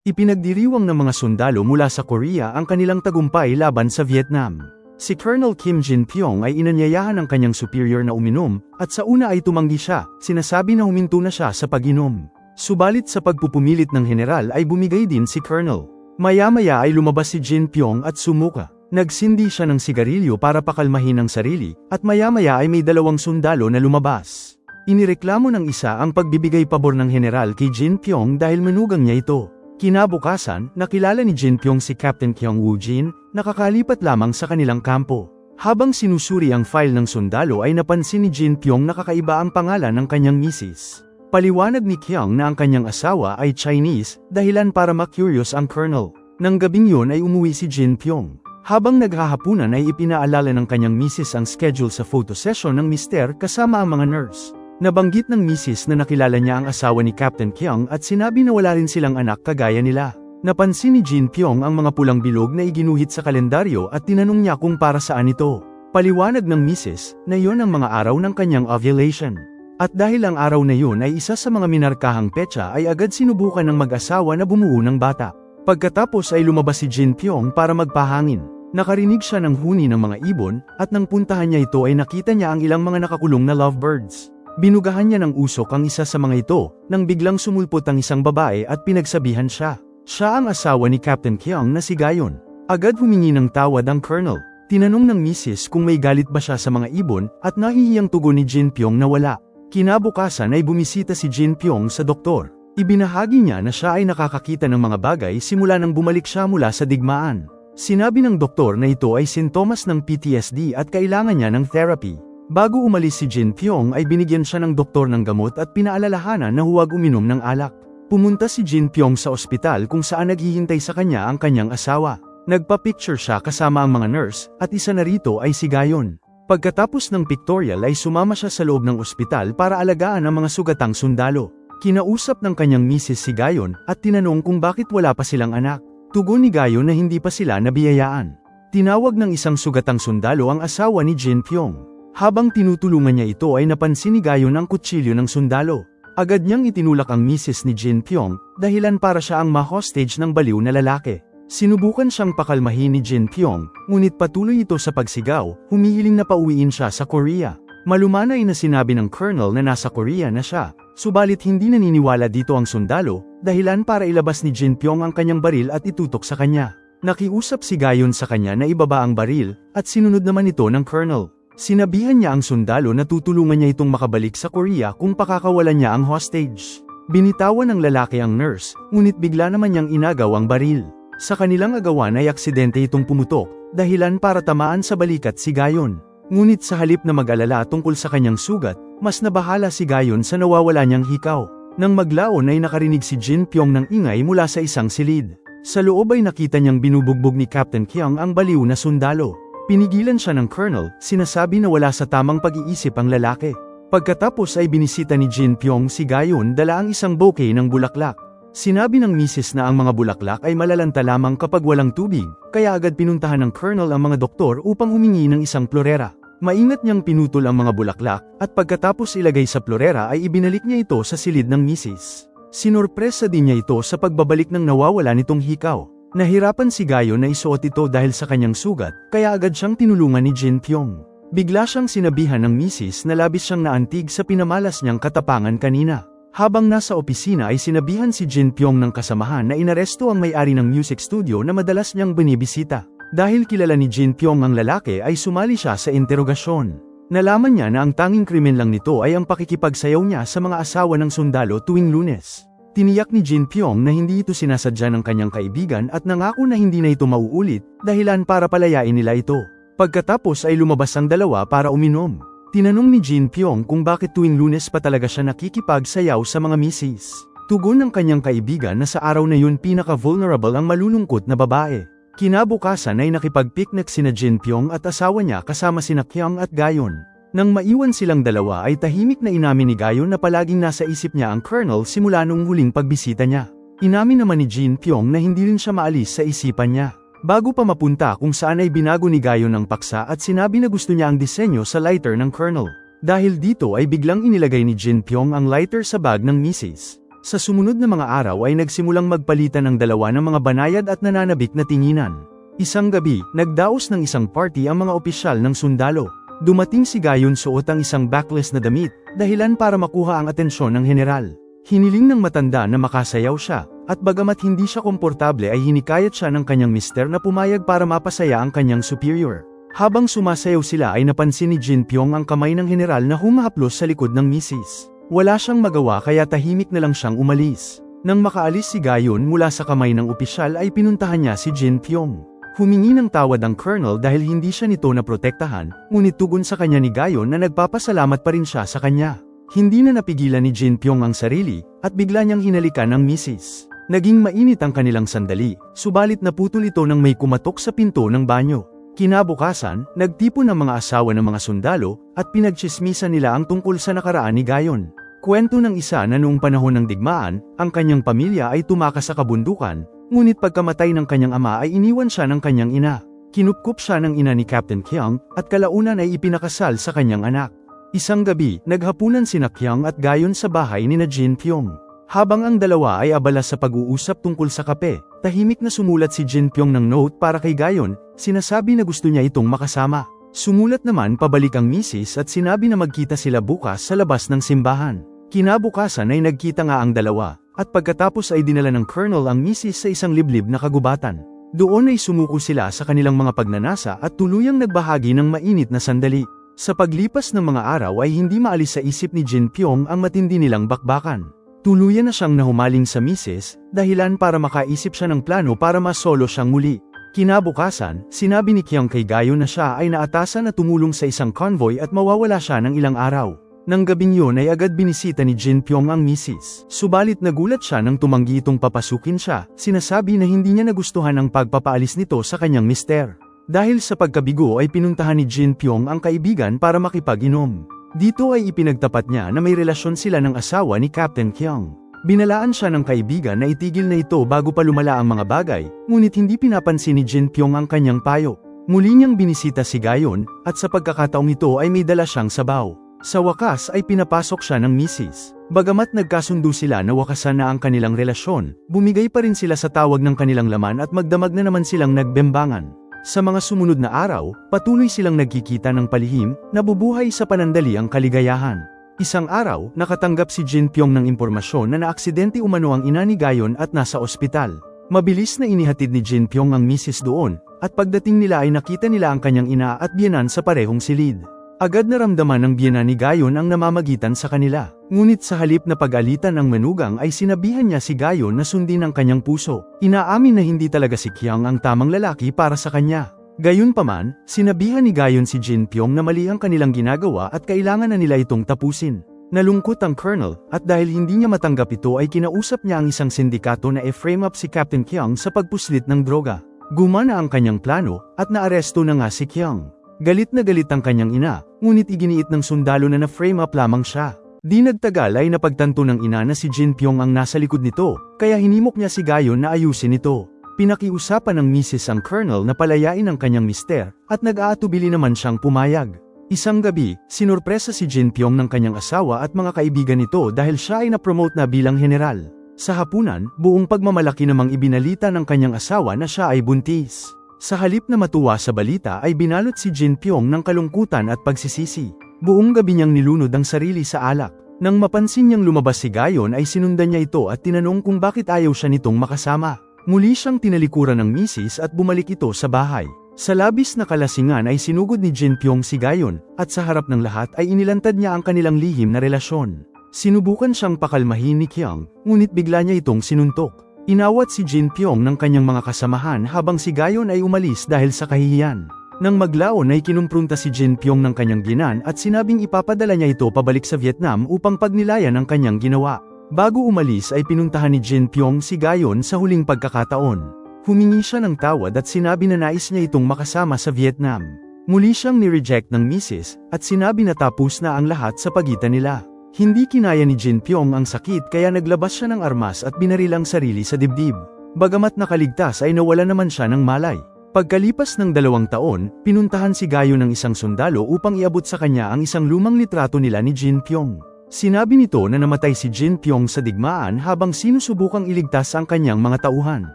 Ipinagdiriwang ng mga sundalo mula sa Korea ang kanilang tagumpay laban sa Vietnam. Si Colonel Kim Jin-pyong ay inanyayahan ng kanyang superior na uminom, at sa una ay tumanggi siya, sinasabi na huminto na siya sa pag-inom. Subalit sa pagpupumilit ng general ay bumigay din si Colonel. Maya-maya ay lumabas si Jin-pyong at sumuka. Nagsindi siya ng sigarilyo para pakalmahin ang sarili, at maya-maya ay may dalawang sundalo na lumabas. Inireklamo ng isa ang pagbibigay pabor ng general kay Jin-pyong dahil manugang niya ito. Kinabukasan, nakilala ni Jin Pyong si Captain Kyung Woo Jin, nakakalipat lamang sa kanilang kampo. Habang sinusuri ang file ng sundalo ay napansin ni Jin Pyong na kakaiba ang pangalan ng kanyang misis. Paliwanag ni Kyung na ang kanyang asawa ay Chinese, dahilan para ma-curious ang colonel. Nang gabing yun ay umuwi si Jin Pyong. Habang naghahapunan ay ipinaalala ng kanyang misis ang schedule sa photo session ng mister kasama ang mga nurse. Nabanggit ng misis na nakilala niya ang asawa ni Captain Kyung at sinabi na wala rin silang anak kagaya nila. Napansin ni Jin Pyong ang mga pulang bilog na iginuhit sa kalendaryo at tinanong niya kung para saan ito. Paliwanag ng misis na yon ang mga araw ng kanyang ovulation. At dahil ang araw na yun ay isa sa mga minarkahang petsa ay agad sinubukan ng mag-asawa na bumuo ng bata. Pagkatapos ay lumabas si Jin Pyong para magpahangin. Nakarinig siya ng huni ng mga ibon, at nang puntahan niya ito ay nakita niya ang ilang mga nakakulong na lovebirds. Binugahan niya ng usok ang isa sa mga ito, nang biglang sumulpot ang isang babae at pinagsabihan siya. Siya ang asawa ni Captain Kyung na si Gayon. Agad humingi ng tawad ang colonel. Tinanong ng misis kung may galit ba siya sa mga ibon at nahihiyang tugon ni Jin Pyong na wala. Kinabukasan ay bumisita si Jin Pyong sa doktor. Ibinahagi niya na siya ay nakakakita ng mga bagay simula nang bumalik siya mula sa digmaan. Sinabi ng doktor na ito ay sintomas ng PTSD at kailangan niya ng therapy. Bago umalis si Jin Pyong ay binigyan siya ng doktor ng gamot at pinaalalahanan na huwag uminom ng alak. Pumunta si Jin Pyong sa ospital kung saan naghihintay sa kanya ang kanyang asawa. Nagpa-picture siya kasama ang mga nurse, at isa na rito ay si Gayon. Pagkatapos ng pictorial ay sumama siya sa loob ng ospital para alagaan ang mga sugatang sundalo. Kinausap ng kanyang misis si Gayon at tinanong kung bakit wala pa silang anak. Tugon ni Gayon na hindi pa sila nabiyayaan. Tinawag ng isang sugatang sundalo ang asawa ni Jin Pyong. Habang tinutulungan niya ito ay napansin ni Gayon ang kutsilyo ng sundalo. Agad niyang itinulak ang misis ni Jin Pyong, dahilan para siya ang ma-hostage ng baliw na lalaki. Sinubukan siyang pakalmahin ni Jin Pyong, ngunit patuloy ito sa pagsigaw, humihiling na pauwiin siya sa Korea. Malumanay na sinabi ng colonel na nasa Korea na siya, subalit hindi naniniwala dito ang sundalo, dahilan para ilabas ni Jin Pyong ang kanyang baril at itutok sa kanya. Nakiusap si Gayon sa kanya na ibaba ang baril, at sinunod naman ito ng colonel. Sinabihan niya ang sundalo na tutulungan niya itong makabalik sa Korea kung pakakawalan niya ang hostage. Binitawan ng lalaki ang nurse, ngunit bigla naman niyang inagaw ang baril. Sa kanilang agawan ay aksidente itong pumutok, dahilan para tamaan sa balikat si Gayon. Ngunit sa halip na mag-alala tungkol sa kanyang sugat, mas nabahala si Gayon sa nawawala niyang hikaw. Nang maglaon ay nakarinig si Jin Pyong ng ingay mula sa isang silid. Sa loob ay nakita niyang binubugbog ni Captain Kyung ang baliw na sundalo. Pinigilan siya ng colonel, sinasabi na wala sa tamang pag-iisip ang lalaki. Pagkatapos ay binisita ni Jin Pyong si Gayon dala ang isang bouquet ng bulaklak. Sinabi ng misis na ang mga bulaklak ay malalanta lamang kapag walang tubig, kaya agad pinuntahan ng colonel ang mga doktor upang humingi ng isang florera. Maingat niyang pinutol ang mga bulaklak, at pagkatapos ilagay sa florera ay ibinalik niya ito sa silid ng misis. Sinorpresa din niya ito sa pagbabalik ng nawawala nitong hikaw. Nahirapan si Gayo na isuot ito dahil sa kanyang sugat, kaya agad siyang tinulungan ni Jin Pyong. Bigla siyang sinabihan ng misis na labis siyang naantig sa pinamalas niyang katapangan kanina. Habang nasa opisina ay sinabihan si Jin Pyong ng kasamahan na inaresto ang may-ari ng music studio na madalas niyang binibisita. Dahil kilala ni Jin Pyong ang lalaki ay sumali siya sa interogasyon. Nalaman niya na ang tanging krimen lang nito ay ang pakikipagsayaw niya sa mga asawa ng sundalo tuwing lunes. Tiniyak ni Jin Pyong na hindi ito sinasadya ng kanyang kaibigan at nangako na hindi na ito mauulit, dahilan para palayain nila ito. Pagkatapos ay lumabas ang dalawa para uminom. Tinanong ni Jin Pyong kung bakit tuwing lunes pa talaga siya nakikipagsayaw sa mga misis. Tugon ng kanyang kaibigan na sa araw na yun pinaka-vulnerable ang malulungkot na babae. Kinabukasan ay nakipag-picnic sina Jin Pyong at asawa niya kasama sina Kyung at Gayon. Nang maiwan silang dalawa ay tahimik na inamin ni Gayon na palaging nasa isip niya ang Colonel simula nung huling pagbisita niya. Inamin naman ni Jin Pyong na hindi rin siya maalis sa isipan niya. Bago pa mapunta kung saan ay binago ni Gayon ang paksa at sinabi na gusto niya ang disenyo sa lighter ng Colonel. Dahil dito ay biglang inilagay ni Jin Pyong ang lighter sa bag ng misis. Sa sumunod na mga araw ay nagsimulang magpalitan ang dalawa ng mga banayad at nananabik na tinginan. Isang gabi, nagdaos ng isang party ang mga opisyal ng sundalo. Dumating si Gayon suot ang isang backless na damit, dahilan para makuha ang atensyon ng general. Hiniling ng matanda na makasayaw siya, at bagamat hindi siya komportable ay hinikayat siya ng kanyang mister na pumayag para mapasaya ang kanyang superior. Habang sumasayaw sila ay napansin ni Jin Pyong ang kamay ng general na humahaplos sa likod ng misis. Wala siyang magawa kaya tahimik na lang siyang umalis. Nang makaalis si Gayon mula sa kamay ng opisyal ay pinuntahan niya si Jin Pyong. Humingi ng tawad ang colonel dahil hindi siya nito naprotektahan, ngunit tugon sa kanya ni Gayon na nagpapasalamat pa rin siya sa kanya. Hindi na napigilan ni Jin Pyong ang sarili, at bigla niyang hinalikan ang misis. Naging mainit ang kanilang sandali, subalit naputol ito nang may kumatok sa pinto ng banyo. Kinabukasan, nagtipon ng mga asawa ng mga sundalo, at pinagchismisan nila ang tungkol sa nakaraan ni Gayon. Kwento ng isa na noong panahon ng digmaan, ang kanyang pamilya ay tumakas sa kabundukan, ngunit pagkamatay ng kanyang ama ay iniwan siya ng kanyang ina. Kinupkup siya ng ina ni Captain Kyung, at kalaunan ay ipinakasal sa kanyang anak. Isang gabi, naghapunan sina Kyung at Gayon sa bahay ni na Jin Pyong. Habang ang dalawa ay abala sa pag-uusap tungkol sa kape, tahimik na sumulat si Jin Pyong ng note para kay Gayon, sinasabi na gusto niya itong makasama. Sumulat naman pabalik ang misis at sinabi na magkita sila bukas sa labas ng simbahan. Kinabukasan ay nagkita nga ang dalawa, at pagkatapos ay dinala ng colonel ang misis sa isang liblib na kagubatan. Doon ay sumuko sila sa kanilang mga pagnanasa at tuluyang nagbahagi ng mainit na sandali. Sa paglipas ng mga araw ay hindi maalis sa isip ni Jin Pyong ang matindi nilang bakbakan. Tuluyan na siyang nahumaling sa misis, dahilan para makaisip siya ng plano para masolo siyang muli. Kinabukasan, sinabi ni Kyung kay Gayo na siya ay naatasan na tumulong sa isang convoy at mawawala siya ng ilang araw. Nang gabing yun ay agad binisita ni Jin Pyong ang misis. Subalit nagulat siya nang tumanggi itong papasukin siya, sinasabi na hindi niya nagustuhan ang pagpapaalis nito sa kanyang mister. Dahil sa pagkabigo ay pinuntahan ni Jin Pyong ang kaibigan para makipag-inom. Dito ay ipinagtapat niya na may relasyon sila ng asawa ni Captain Kyung. Binalaan siya ng kaibigan na itigil na ito bago pa lumala ang mga bagay, ngunit hindi pinapansin ni Jin Pyong ang kanyang payo. Muli niyang binisita si Gayon, at sa pagkakataong ito ay may dala siyang sabaw. Sa wakas ay pinapasok siya ng misis. Bagamat nagkasundo sila na wakasan na ang kanilang relasyon, bumigay pa rin sila sa tawag ng kanilang laman at magdamag na naman silang nagbembangan. Sa mga sumunod na araw, patuloy silang nagkikita ng palihim, nabubuhay sa panandali ang kaligayahan. Isang araw, nakatanggap si Jin Pyong ng impormasyon na naaksidente umano ang ina ni Gayon at nasa ospital. Mabilis na inihatid ni Jin Pyong ang misis doon, at pagdating nila ay nakita nila ang kanyang ina at biyanan sa parehong silid. Agad naramdaman ng biyana ni Gayon ang namamagitan sa kanila. Ngunit sa halip na pag-alitan ng manugang ay sinabihan niya si Gayon na sundin ang kanyang puso. Inaamin na hindi talaga si Kyang ang tamang lalaki para sa kanya. Gayunpaman, sinabihan ni Gayon si Jin Pyong na mali ang kanilang ginagawa at kailangan na nila itong tapusin. Nalungkot ang colonel, at dahil hindi niya matanggap ito ay kinausap niya ang isang sindikato na e-frame up si Captain Kyang sa pagpuslit ng droga. Gumana ang kanyang plano, at naaresto na nga si Kyang. Galit na galit ang kanyang ina, ngunit iginiit ng sundalo na na-frame up lamang siya. Di nagtagal ay napagtanto ng ina na si Jin Pyong ang nasa likod nito, kaya hinimok niya si Gayon na ayusin ito. Pinakiusapan ng misis ang colonel na palayain ang kanyang mister, at nag-aatubili naman siyang pumayag. Isang gabi, sinurpresa si Jin Pyong ng kanyang asawa at mga kaibigan nito dahil siya ay na-promote na bilang general. Sa hapunan, buong pagmamalaki namang ibinalita ng kanyang asawa na siya ay buntis. Sa halip na matuwa sa balita ay binalot si Jin Pyong ng kalungkutan at pagsisisi. Buong gabi niyang nilunod ang sarili sa alak. Nang mapansin niyang lumabas si Gayon ay sinundan niya ito at tinanong kung bakit ayaw siya nitong makasama. Muli siyang tinalikuran ng misis at bumalik ito sa bahay. Sa labis na kalasingan ay sinugod ni Jin Pyong si Gayon, at sa harap ng lahat ay inilantad niya ang kanilang lihim na relasyon. Sinubukan siyang pakalmahin ni Kyung, ngunit bigla niya itong sinuntok. Inawat si Jin Pyong ng kanyang mga kasamahan habang si Gayon ay umalis dahil sa kahihiyan. Nang maglaon ay kinumprunta si Jin Pyong ng kanyang ginan at sinabing ipapadala niya ito pabalik sa Vietnam upang pagnilayan ang kanyang ginawa. Bago umalis ay pinuntahan ni Jin Pyong si Gayon sa huling pagkakataon. Humingi siya ng tawad at sinabi na nais niya itong makasama sa Vietnam. Muli siyang ni-reject ng misis, at sinabi na tapos na ang lahat sa pagitan nila. Hindi kinaya ni Jin Pyong ang sakit kaya naglabas siya ng armas at binaril ang sarili sa dibdib. Bagamat nakaligtas ay nawala naman siya ng malay. Pagkalipas ng dalawang taon, pinuntahan si Gayo ng isang sundalo upang iabot sa kanya ang isang lumang litrato nila ni Jin Pyong. Sinabi nito na namatay si Jin Pyong sa digmaan habang sinusubukang iligtas ang kanyang mga tauhan.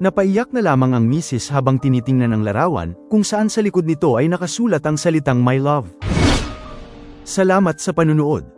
Napaiyak na lamang ang misis habang tinitingnan ang larawan, kung saan sa likod nito ay nakasulat ang salitang My Love. Salamat sa panunood.